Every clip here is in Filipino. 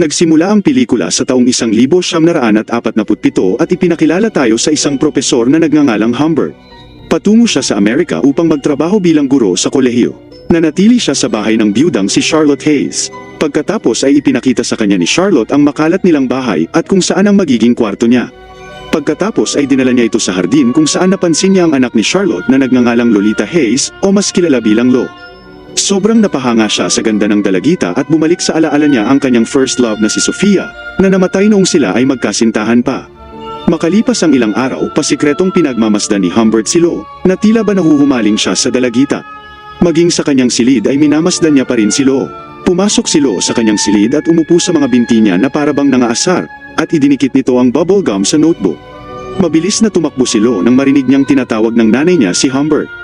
Nagsimula ang pelikula sa taong 1947 at ipinakilala tayo sa isang propesor na nagngangalang Humbert. Patungo siya sa Amerika upang magtrabaho bilang guro sa kolehiyo. Nanatili siya sa bahay ng biyudang si Charlotte Hayes. Pagkatapos ay ipinakita sa kanya ni Charlotte ang makalat nilang bahay at kung saan ang magiging kwarto niya. Pagkatapos ay dinala niya ito sa hardin kung saan napansin niya ang anak ni Charlotte na nagngangalang Lolita Hayes o mas kilala bilang Lo. Sobrang napahanga siya sa ganda ng dalagita at bumalik sa alaala niya ang kanyang first love na si Sofia, na namatay noong sila ay magkasintahan pa. Makalipas ang ilang araw, pasikretong pinagmamasdan ni Humbert si Lo, na tila ba nahuhumaling siya sa dalagita. Maging sa kanyang silid ay minamasdan niya pa rin si Lo. Pumasok si Lo sa kanyang silid at umupo sa mga binti niya na parabang nangaasar, at idinikit nito ang bubble gum sa notebook. Mabilis na tumakbo si Lo nang marinig niyang tinatawag ng nanay niya si Humbert.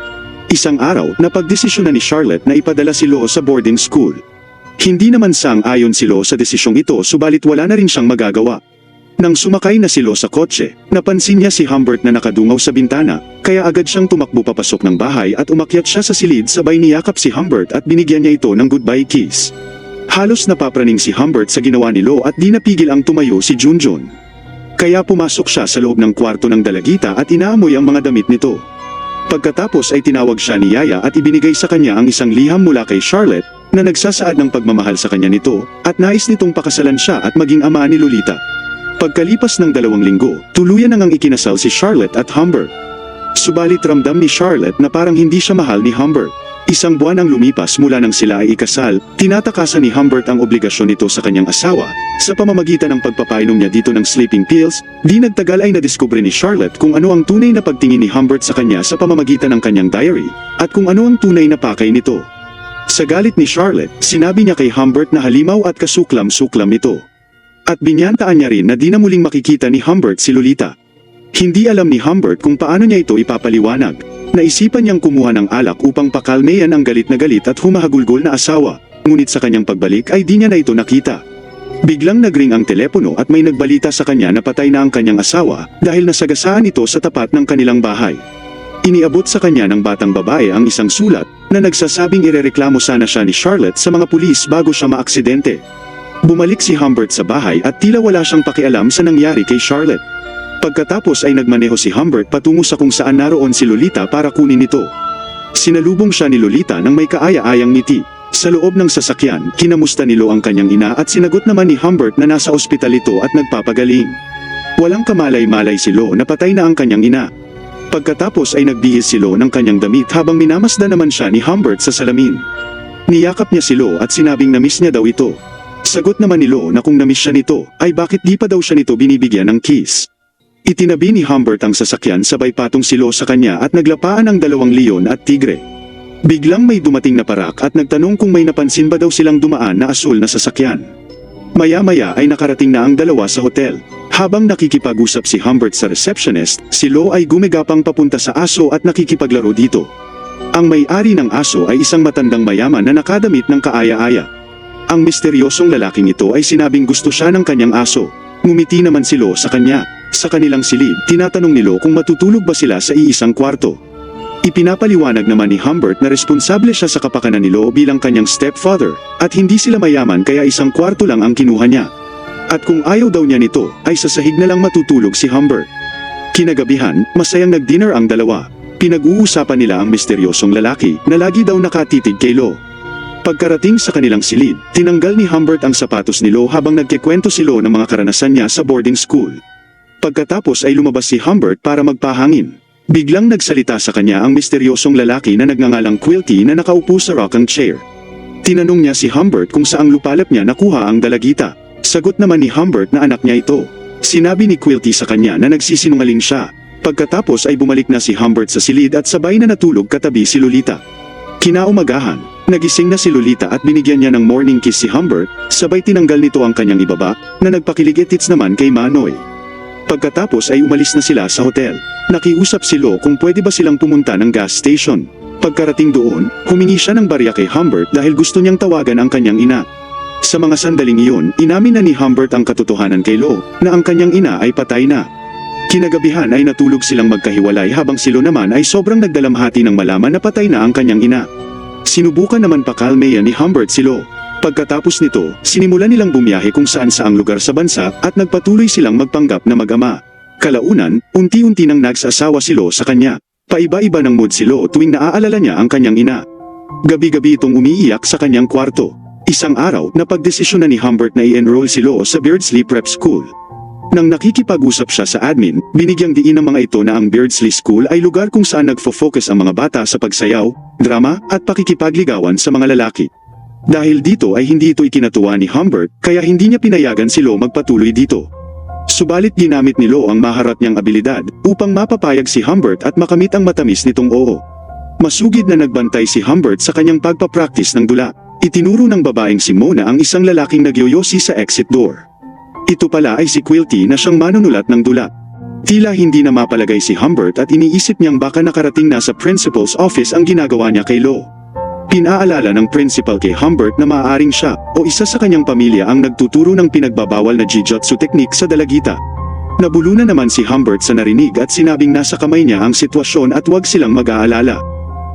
Isang araw, napagdesisyon na ni Charlotte na ipadala si Lo sa boarding school. Hindi naman sang ayon si Lo sa desisyong ito subalit wala na rin siyang magagawa. Nang sumakay na si Lo sa kotse, napansin niya si Humbert na nakadungaw sa bintana, kaya agad siyang tumakbo papasok ng bahay at umakyat siya sa silid sabay niyakap si Humbert at binigyan niya ito ng goodbye kiss. Halos napapraning si Humbert sa ginawa ni Lo at di napigil ang tumayo si Junjun. Kaya pumasok siya sa loob ng kwarto ng dalagita at inaamoy ang mga damit nito. Pagkatapos ay tinawag siya ni Yaya at ibinigay sa kanya ang isang liham mula kay Charlotte na nagsasaad ng pagmamahal sa kanya nito at nais nitong pakasalan siya at maging ama ni Lolita. Pagkalipas ng dalawang linggo, tuluyan nang ang ikinasal si Charlotte at Humbert. Subalit ramdam ni Charlotte na parang hindi siya mahal ni Humbert. Isang buwan ang lumipas mula nang sila ay ikasal, tinatakasan ni Humbert ang obligasyon nito sa kanyang asawa. Sa pamamagitan ng pagpapainom niya dito ng sleeping pills, di nagtagal ay nadiskubre ni Charlotte kung ano ang tunay na pagtingin ni Humbert sa kanya sa pamamagitan ng kanyang diary, at kung ano ang tunay na pakay nito. Sa galit ni Charlotte, sinabi niya kay Humbert na halimaw at kasuklam-suklam ito. At binyantaan niya rin na di na muling makikita ni Humbert si Lolita. Hindi alam ni Humbert kung paano niya ito ipapaliwanag. Naisipan niyang kumuha ng alak upang pakalmeyan ang galit na galit at humahagulgol na asawa, ngunit sa kanyang pagbalik ay di niya na ito nakita. Biglang nagring ang telepono at may nagbalita sa kanya na patay na ang kanyang asawa dahil nasagasaan ito sa tapat ng kanilang bahay. Iniabot sa kanya ng batang babae ang isang sulat na nagsasabing irereklamo sana siya ni Charlotte sa mga pulis bago siya maaksidente. Bumalik si Humbert sa bahay at tila wala siyang pakialam sa nangyari kay Charlotte. Pagkatapos ay nagmaneho si Humbert patungo sa kung saan naroon si Lolita para kunin ito. Sinalubong siya ni Lolita nang may kaaya-ayang ngiti. Sa loob ng sasakyan, kinamusta ni Lo ang kanyang ina at sinagot naman ni Humbert na nasa ospital ito at nagpapagaling. Walang kamalay-malay si Lo na patay na ang kanyang ina. Pagkatapos ay nagbihis si Lo ng kanyang damit habang minamasdan naman siya ni Humbert sa salamin. Niyakap niya si Lo at sinabing namiss niya daw ito. Sagot naman ni Lo na kung namiss siya nito, ay bakit di pa daw siya nito binibigyan ng kiss. Itinabi ni Humbert ang sasakyan sabay patong si Lo sa kanya at naglapaan ang dalawang leon at tigre. Biglang may dumating na parak at nagtanong kung may napansin ba daw silang dumaan na asul na sasakyan. Maya-maya ay nakarating na ang dalawa sa hotel. Habang nakikipag-usap si Humbert sa receptionist, si Lo ay gumigapang papunta sa aso at nakikipaglaro dito. Ang may-ari ng aso ay isang matandang mayaman na nakadamit ng kaaya-aya. Ang misteryosong lalaking ito ay sinabing gusto siya ng kanyang aso. Ngumiti naman si Lo sa kanya. Sa kanilang silid, tinatanong ni Lo kung matutulog ba sila sa iisang kwarto. Ipinapaliwanag naman ni Humbert na responsable siya sa kapakanan ni Lo bilang kanyang stepfather, at hindi sila mayaman kaya isang kwarto lang ang kinuha niya. At kung ayaw daw niya nito, ay sa sahig na lang matutulog si Humbert. Kinagabihan, masayang nag-dinner ang dalawa. Pinag-uusapan nila ang misteryosong lalaki na lagi daw nakatitig kay Lo. Pagkarating sa kanilang silid, tinanggal ni Humbert ang sapatos ni Lo habang nagkikwento si Lo ng mga karanasan niya sa boarding school. Pagkatapos ay lumabas si Humbert para magpahangin. Biglang nagsalita sa kanya ang misteryosong lalaki na nagngangalang Quilty na nakaupo sa rocking chair. Tinanong niya si Humbert kung saang lupalap niya nakuha ang dalagita. Sagot naman ni Humbert na anak niya ito. Sinabi ni Quilty sa kanya na nagsisinungaling siya. Pagkatapos ay bumalik na si Humbert sa silid at sabay na natulog katabi si Lolita. Kinaumagahan, nagising na si Lolita at binigyan niya ng morning kiss si Humbert, sabay tinanggal nito ang kanyang ibaba, na nagpakiligitits naman kay Manoy. Pagkatapos ay umalis na sila sa hotel. Nakiusap si Lo kung pwede ba silang pumunta ng gas station. Pagkarating doon, humingi siya ng barya kay Humbert dahil gusto niyang tawagan ang kanyang ina. Sa mga sandaling iyon, inamin na ni Humbert ang katotohanan kay Lo na ang kanyang ina ay patay na. Kinagabihan ay natulog silang magkahiwalay habang si Lo naman ay sobrang nagdalamhati ng malaman na patay na ang kanyang ina. Sinubukan naman pakalmeyan ni Humbert si Lo. Pagkatapos nito, sinimulan nilang bumiyahe kung saan saang lugar sa bansa at nagpatuloy silang magpanggap na mag-ama. Kalaunan, unti-unti nang nagsasawa si Lo sa kanya. Paiba-iba ng mood si Lo tuwing naaalala niya ang kanyang ina. Gabi-gabi itong umiiyak sa kanyang kwarto. Isang araw, napagdesisyon na ni Humbert na i-enroll si Lo sa Beardsley Prep School. Nang nakikipag-usap siya sa admin, binigyang diin ng mga ito na ang Beardsley School ay lugar kung saan nagfo-focus ang mga bata sa pagsayaw, drama, at pakikipagligawan sa mga lalaki. Dahil dito ay hindi ito ikinatuwa ni Humbert, kaya hindi niya pinayagan si Lo magpatuloy dito. Subalit ginamit ni Lo ang maharat niyang abilidad upang mapapayag si Humbert at makamit ang matamis nitong oo. Masugid na nagbantay si Humbert sa kanyang pagpapractice ng dula. Itinuro ng babaeng si Mona ang isang lalaking nagyoyosi sa exit door. Ito pala ay si Quilty na siyang manunulat ng dula. Tila hindi na mapalagay si Humbert at iniisip niyang baka nakarating na sa principal's office ang ginagawa niya kay Lo. Pinaalala ng principal kay Humbert na maaaring siya o isa sa kanyang pamilya ang nagtuturo ng pinagbabawal na jijutsu technique sa dalagita. Nabulunan naman si Humbert sa narinig at sinabing nasa kamay niya ang sitwasyon at huwag silang mag-aalala.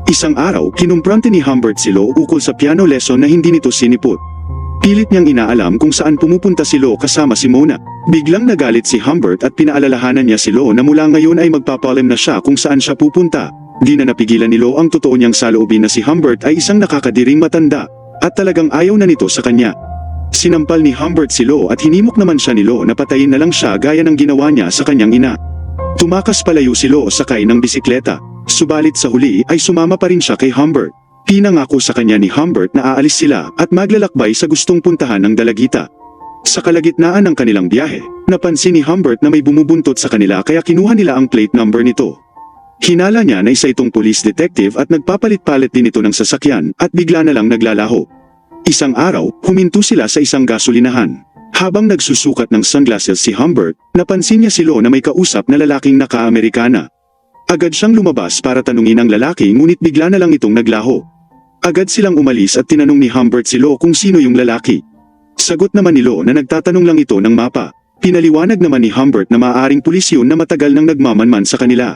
Isang araw, kinumprante ni Humbert si Lo ukol sa piano lesson na hindi nito sinipot. Pilit niyang inaalam kung saan pumupunta si Lo kasama si Mona. Biglang nagalit si Humbert at pinaalalahanan niya si Lo na mula ngayon ay magpapalim na siya kung saan siya pupunta. Di na napigilan ni Lo ang totoo niyang saloobin na si Humbert ay isang nakakadiring matanda at talagang ayaw na nito sa kanya. Sinampal ni Humbert si Lo at hinimok naman siya ni Lo na patayin na lang siya gaya ng ginawa niya sa kanyang ina. Tumakas palayo si Lo sakay ng bisikleta. Subalit sa huli ay sumama pa rin siya kay Humbert. Pinangako sa kanya ni Humbert na aalis sila at maglalakbay sa gustong puntahan ng dalagita. Sa kalagitnaan ng kanilang biyahe, napansin ni Humbert na may bumubuntot sa kanila kaya kinuha nila ang plate number nito. Hinala niya na isa itong police detective at nagpapalit-palit din ito ng sasakyan at bigla na lang naglalaho. Isang araw, huminto sila sa isang gasolinahan. Habang nagsusukat ng sunglasses si Humbert, napansin niya si Lo na may kausap na lalaking naka-Amerikana. Agad siyang lumabas para tanungin ang lalaki ngunit bigla na lang itong naglaho. Agad silang umalis at tinanong ni Humbert si Lo kung sino yung lalaki. Sagot naman ni Lo na nagtatanong lang ito ng mapa. Pinaliwanag naman ni Humbert na maaaring pulis yun na matagal nang nagmamanman sa kanila.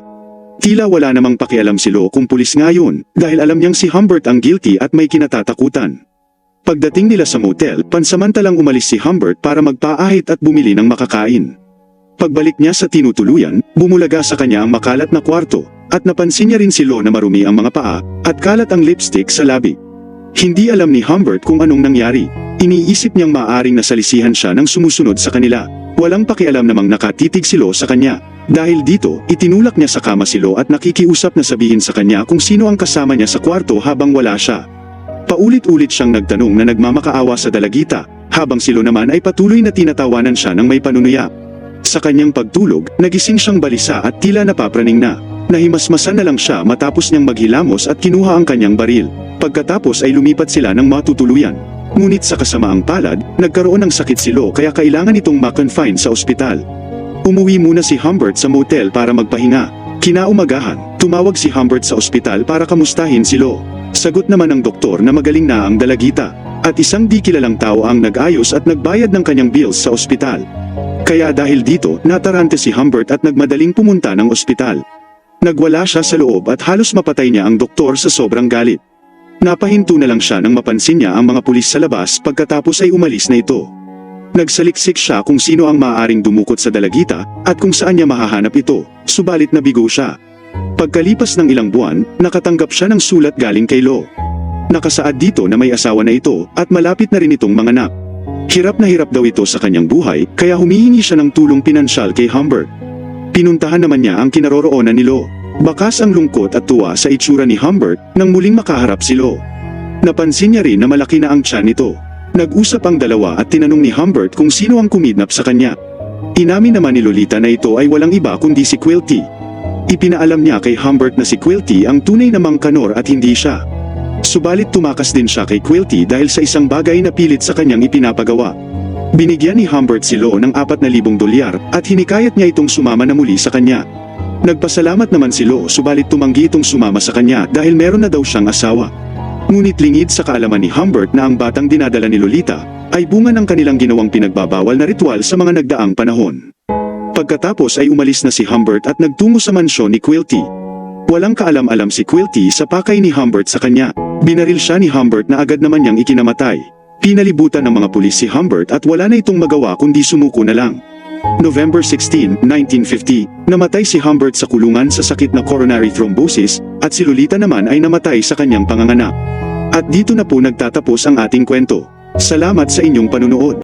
Tila wala namang pakialam si Lo kung pulis nga yun dahil alam niyang si Humbert ang guilty at may kinatatakutan. Pagdating nila sa motel, pansamantalang umalis si Humbert para magpaahit at bumili ng makakain. Pagbalik niya sa tinutuluyan, bumulaga sa kanya ang makalat na kwarto, at napansin niya rin si Lo na marumi ang mga paa, at kalat ang lipstick sa labi. Hindi alam ni Humbert kung anong nangyari. Iniisip niyang maaaring nasalisihan siya ng sumusunod sa kanila. Walang pakialam namang nakatitig si Lo sa kanya. Dahil dito, itinulak niya sa kama si Lo at nakikiusap na sabihin sa kanya kung sino ang kasama niya sa kwarto habang wala siya. Paulit-ulit siyang nagtanong na nagmamakaawa sa dalagita, habang si Lo naman ay patuloy na tinatawanan siya ng may panunuya. Sa kanyang pagtulog, nagising siyang balisa at tila napapraning na. Nahimasmasan na lang siya matapos niyang maghilamos at kinuha ang kanyang baril. Pagkatapos ay lumipat sila ng matutuluyan. Ngunit sa kasamaang palad, nagkaroon ng sakit si Lo kaya kailangan itong makonfine sa ospital. Umuwi muna si Humbert sa motel para magpahinga. Kinaumagahan, tumawag si Humbert sa ospital para kamustahin si Lo. Sagot naman ng doktor na magaling na ang dalagita. At isang di kilalang tao ang nag-ayos at nagbayad ng kanyang bills sa ospital. Kaya dahil dito, natarante si Humbert at nagmadaling pumunta ng ospital. Nagwala siya sa loob at halos mapatay niya ang doktor sa sobrang galit. Napahinto na lang siya nang mapansin niya ang mga pulis sa labas pagkatapos ay umalis na ito. Nagsaliksik siya kung sino ang maaaring dumukot sa dalagita at kung saan niya mahahanap ito, subalit nabigo siya. Pagkalipas ng ilang buwan, nakatanggap siya ng sulat galing kay Lo. Nakasaad dito na may asawa na ito at malapit na rin itong manganak. Hirap na hirap daw ito sa kanyang buhay kaya humihingi siya ng tulong pinansyal kay Humbert. Pinuntahan naman niya ang kinaroroonan ni Lo. Bakas ang lungkot at tuwa sa itsura ni Humbert nang muling makaharap si Lo. Napansin niya rin na malaki na ang tiyan nito. Nag-usap ang dalawa at tinanong ni Humbert kung sino ang kumidnap sa kanya. Inamin naman ni Lolita na ito ay walang iba kundi si Quilty. Ipinaalam niya kay Humbert na si Quilty ang tunay na mangkanor at hindi siya. Subalit tumakas din siya kay Quilty dahil sa isang bagay na pilit sa kanyang ipinapagawa. Binigyan ni Humbert si Lo ng 4,000 dolyar at hinikayat niya itong sumama na muli sa kanya. Nagpasalamat naman si Lo subalit tumanggi itong sumama sa kanya dahil meron na daw siyang asawa. Ngunit lingid sa kaalaman ni Humbert na ang batang dinadala ni Lolita ay bunga ng kanilang ginawang pinagbabawal na ritual sa mga nagdaang panahon. Pagkatapos ay umalis na si Humbert at nagtungo sa mansyon ni Quilty. Walang kaalam-alam si Quilty sa pakay ni Humbert sa kanya. Binaril siya ni Humbert na agad naman niyang ikinamatay. Pinalibutan ng mga pulis si Humbert at wala na itong magawa kundi sumuko na lang. November 16, 1950, namatay si Humbert sa kulungan sa sakit na coronary thrombosis at si Lolita naman ay namatay sa kanyang panganganak. At dito na po nagtatapos ang ating kwento. Salamat sa inyong panunood.